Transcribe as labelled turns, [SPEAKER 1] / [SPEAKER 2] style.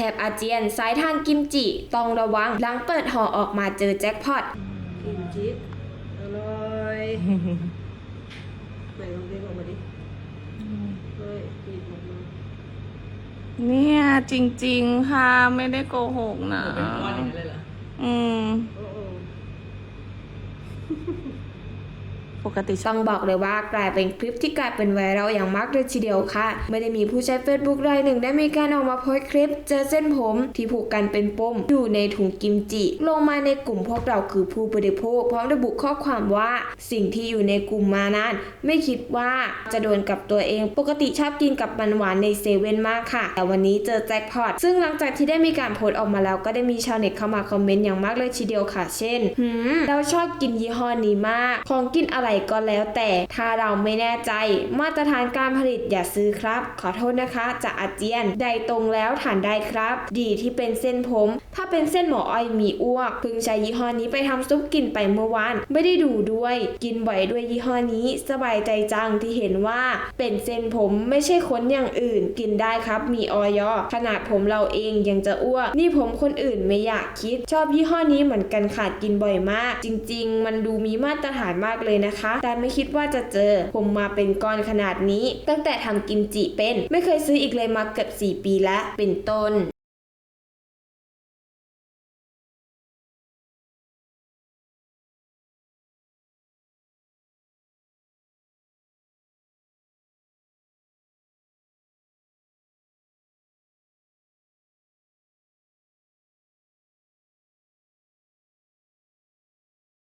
[SPEAKER 1] ถบอาเจียน สายทางกิมจิ ต้องระวังหลังเปิดห่อออกมาเจอแจ็คพอต
[SPEAKER 2] กิมจิอร่อยไหนลองเรียกออกมาดิเฮ้ยปีบออกมา
[SPEAKER 3] เนี่ยจริง ๆ ค่ะ ไม่ได้โกหกนะ
[SPEAKER 4] เป็นก้อนอย่างนั้นเลยเหรอ
[SPEAKER 3] อืม
[SPEAKER 2] โอ้โห
[SPEAKER 3] ปกติ
[SPEAKER 1] ต้องบอกเลยว่ากลายเป็นคลิปที่กลายเป็นไวรัลอย่างมากเลยทีเดียวค่ะ ไม่ได้มีผู้ใช้ Facebook รายหนึ่งได้มีการออกมาโพสต์คลิป เจอเส้นผมที่ผูกกันเป็นปมอยู่ในถุงกิมจิ ลงมาในกลุ่มพวกเราคือผู้บริโภคพร้อมระบุข้อความว่าสิ่งที่อยู่ในกลุ่มมานั้นไม่คิดว่าจะโดนกับตัวเอง ปกติชอบกินกับมันหวานในเซเว่นมากค่ะ แต่วันนี้เจอแจ็คพอตซึ่งหลังจากที่ได้มีการโพสต์ออกมาแล้วก็ได้มีชาวเน็ตเข้ามาคอมเมนต์อย่างมากเลยทีเดียวค่ะ เช่นหืมเราชอบกินยี่ห้อนี้มาก ของกินอะไรก็แล้วแต่ถ้าเราไม่แน่ใจ มาตรฐานการผลิตอย่าซื้อครับ ขอโทษนะคะจะอาเจียนใดตรงแล้วทานได้ครับ ดีที่เป็นเส้นผม ถ้าเป็นเส้นหมออ้อยมีอ้วกเพิ่งใช้ยี่ห้อนี้ไปทำซุปกินไปเมื่อวานไม่ได้ดูด้วย กินบ่อยด้วยยี่ห้อนี้ สบายใจจังที่เห็นว่า เป็นเส้นผมไม่ใช่ขนอย่างอื่น กินได้ครับมีออยอขนาดผมเราเองยังจะอ้วก นี่ผมคนอื่นไม่อยากคิด ชอบยี่ห้อนี้เหมือนกันค่ะกินบ่อยมาก จริง ๆ มันดูมีมาตรฐานมากเลยนะคะนะคะ แต่ไม่คิดว่าจะเจอ ผมมาเป็นก้อนขนาดนี้ ตั้งแต่ทำกิมจิเป็น ไม่เคยซื้ออีกเลยมาเกือบ4 ปีแล้ว เป็นต้น